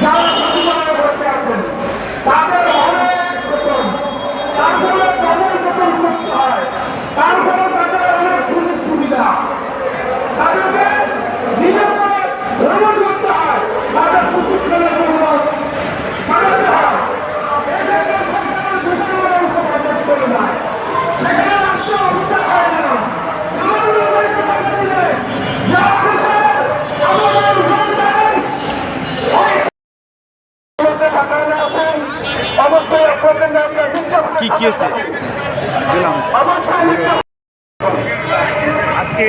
Calma, কি কি হয়েছে? দিলাম। আজকে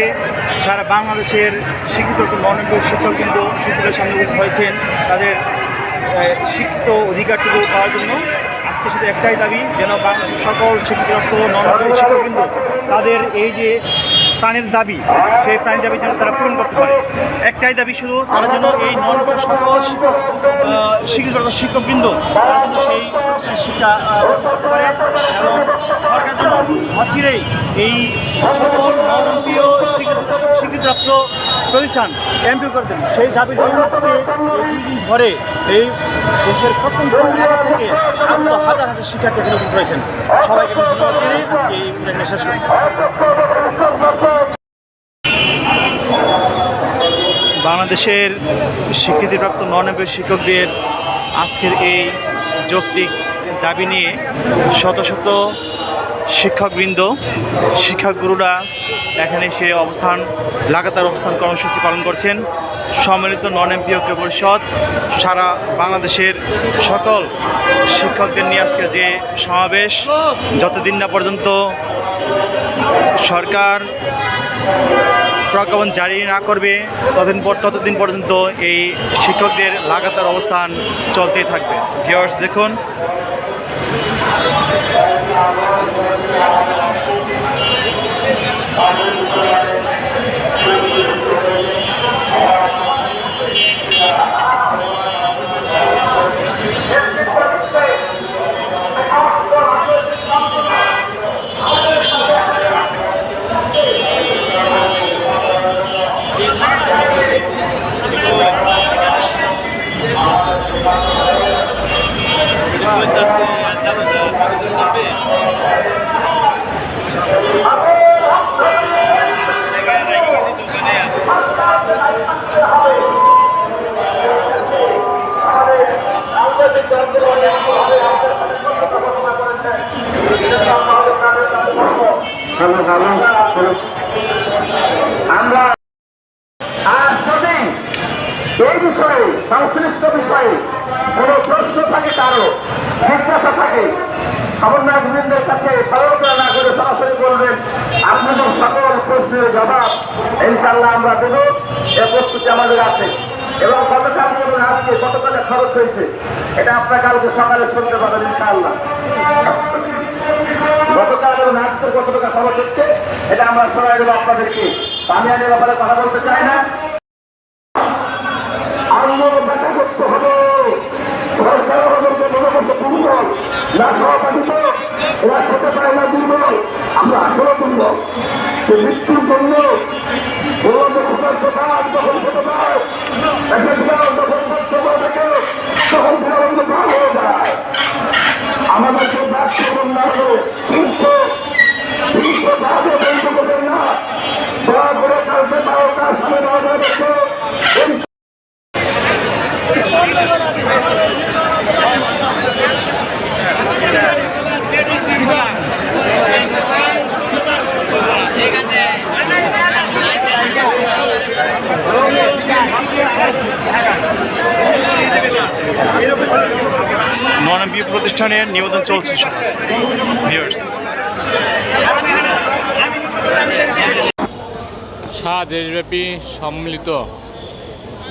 সারা বাংলাদেশের শিক্ষিত মনোনীত শিক্ষক কিন্তু সচিবের সামনে উপস্থিত হয়েছেন। তাদের শিক্ষিত অধিকারটুকু পাওয়ার জন্য আজকে শুধু একটাই দাবি যেন বাংলাদেশের সকল শিক্ষিত নন শিক্ষকবৃন্দ তাদের এই যে প্রাণের দাবি, সেই প্রাণের দাবি যেন তারা পূরণ করতে পারে। একটাই দাবি শুধু, তারা যেন এই নন সকল শিক্ষক শিক্ষক শিক্ষকবৃন্দ, তারা যেন সেই শিক্ষা করতে এবং সরকার যেন অচিরেই এই সকল স্বীকৃত- স্বীকৃতিপ্রাপ্ত প্রতিষ্ঠান এমপি করে দেন। সেই দাবি আজকে এই দেশের এলাকা থেকে হাজার হাজার শিক্ষার্থী এখানে রয়েছেন। সবাইকে ধন্যবাদ জানিয়ে আজকে এই অনুষ্ঠানে শেষ করছি। বাংলাদেশের স্বীকৃতিপ্রাপ্ত ননব্বই শিক্ষকদের আজকের এই যৌক্তিক দাবি নিয়ে শত শত শিক্ষকবৃন্দ শিক্ষাগুরুরা এখানে সে অবস্থান, লাগাতার অবস্থান কর্মসূচি পালন করছেন। সম্মিলিত নন এমপি ঐক্য পরিষদ, সারা বাংলাদেশের সকল শিক্ষকদের নিয়ে আজকে যে সমাবেশ, যতদিন না পর্যন্ত সরকার প্রজ্ঞাপন জারি না করবে, ততদিন পর ততদিন পর্যন্ত এই শিক্ষকদের লাগাতার অবস্থান চলতেই থাকবে। ভিওয়ার্স দেখুন। Hallelujah. আমরা আর যদি এই বিষয়ে, সংশ্লিষ্ট বিষয়ে কোনো প্রশ্ন থাকে কারও, জিজ্ঞাসা থাকে সমন্বয় বৃন্দের কাছে সরলতা না করে সরাসরি বলবেন, আপনাদের সকল প্রশ্নের জবাব ইনশাল্লাহ আমরা দেব। এ প্রস্তুতি আমাদের আছে। এবং কতটা বলুন আজকে কত টাকা খরচ হয়েছে, এটা আপনার কালকে সকালে শুনতে পাবেন ইনশাআল্লাহ। কত টাকা খরচ হচ্ছে, এটা আমরা আপনাদেরকে। আমি চাই না। না আসলে দুর্বল। সে মৃত্যুর জন্য এমপি প্রতিষ্ঠানের নিবেদন চলছে সারা দেশব্যাপী সম্মিলিত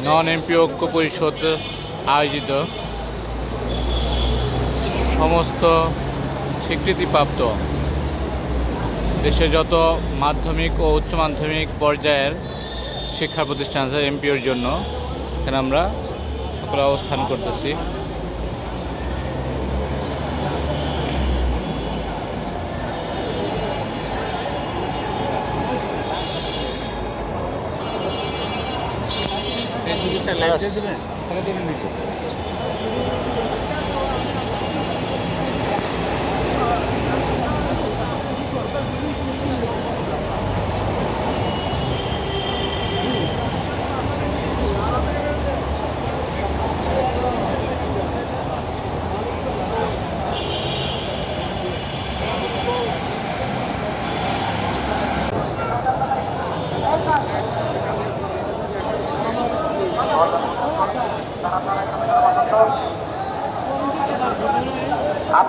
নন এমপি ঐক্য পরিষদ আয়োজিত সমস্ত স্বীকৃতিপ্রাপ্ত দেশে যত মাধ্যমিক ও উচ্চ মাধ্যমিক পর্যায়ের শিক্ষা প্রতিষ্ঠান আছে এমপিওর জন্য। এখানে আমরা সকলে অবস্থান করতেছি।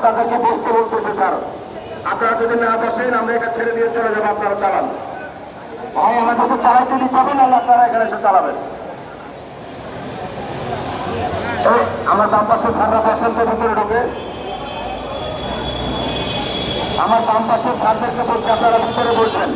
আপনাদেরকে বসতে বলতেছে, স্যার, আপনারা যদি না বসেন, আমরা এটা ছেড়ে দিয়ে চলে যাব, আপনারা চালান। ভাই আমাদেরকে চালাইতে দিতে হবে না আপনারা এখানে এসে চালাবেন। আমার বাম পাশের ভাড়া বসেন তো ভিতরে ঢোকে। আমার বাম পাশে ভাড়দেরকে বলছি, আপনারা ভিতরে বসবেন